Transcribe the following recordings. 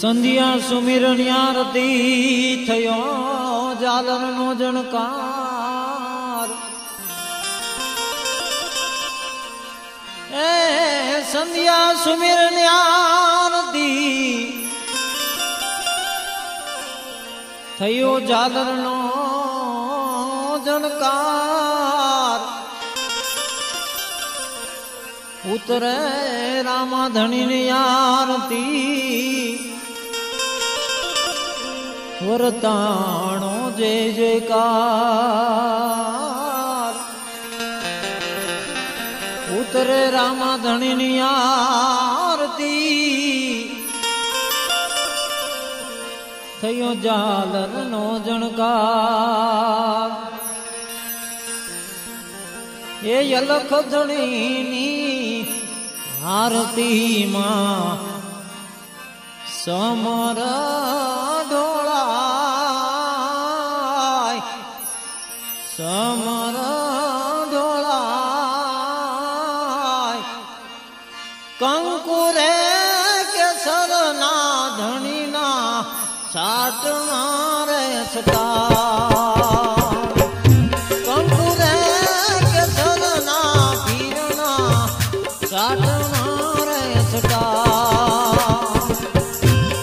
સંધ્યા સુમિરણી આરતી થયો જાલર નો જણકાર. એ સંધ્યા સુમિરણી આરતી થયો જાલર નો જણકાર. ઉતરે રામાધણી આરતી વરતાણો જય જયકાર. ઉતરે રામા ધણીની આરતી. થયો જાલર નો જણકાર. એ યલખ ધણીની આરતીમાં સમર સમર ઢોળાય કંકુરે કેસર ના ધણી ના સાત. કંકુરે કેસરના પીરના સાટના રે છટા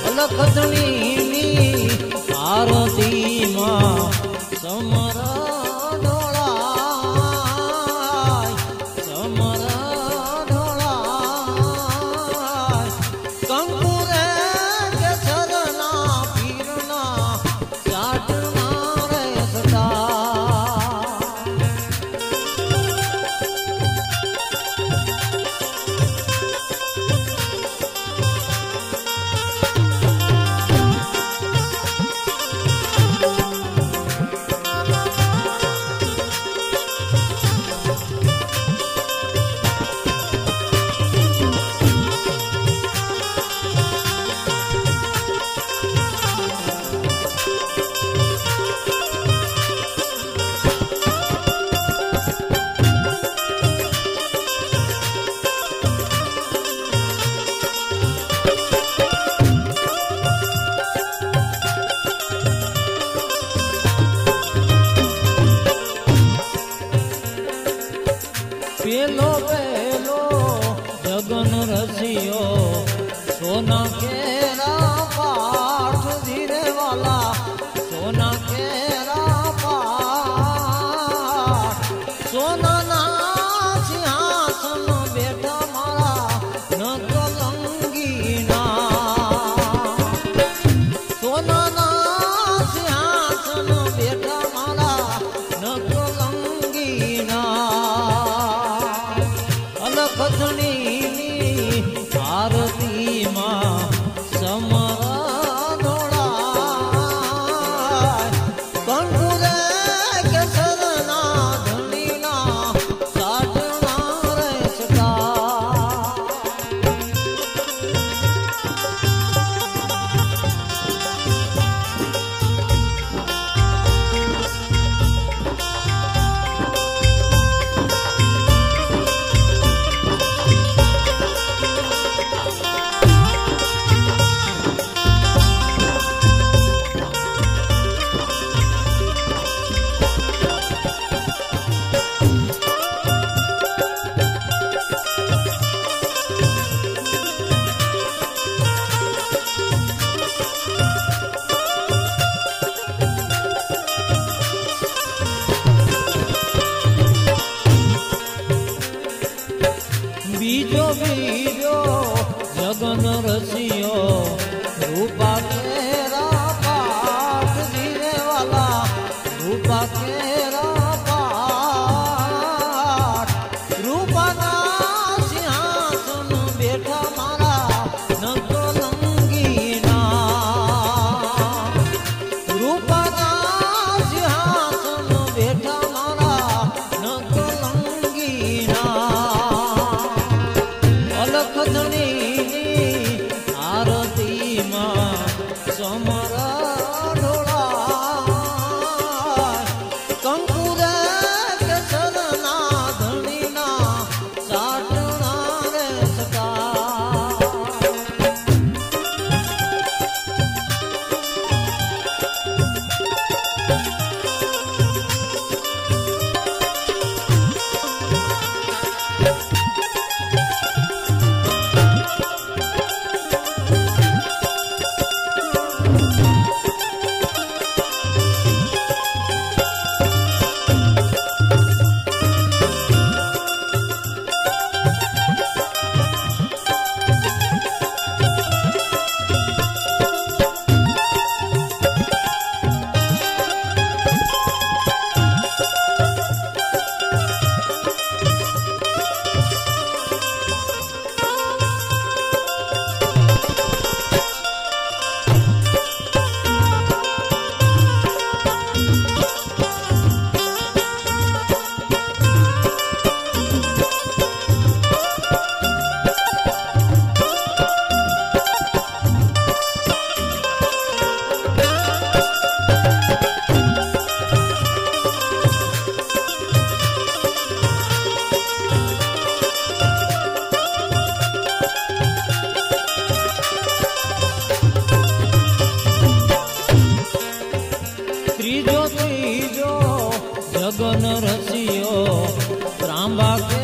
અલખધણીની આરતીમાં સમર પેલો પેલો જગન રસિયો, સોના કેરા પાઠ ધીરે વાલા સોના કેરા પાઠ. સોનાના સિંહાસન બેઠા મારા સોનાના અલખધણીની આરતીમાં ગગન રસિયો ત્રાંબા કે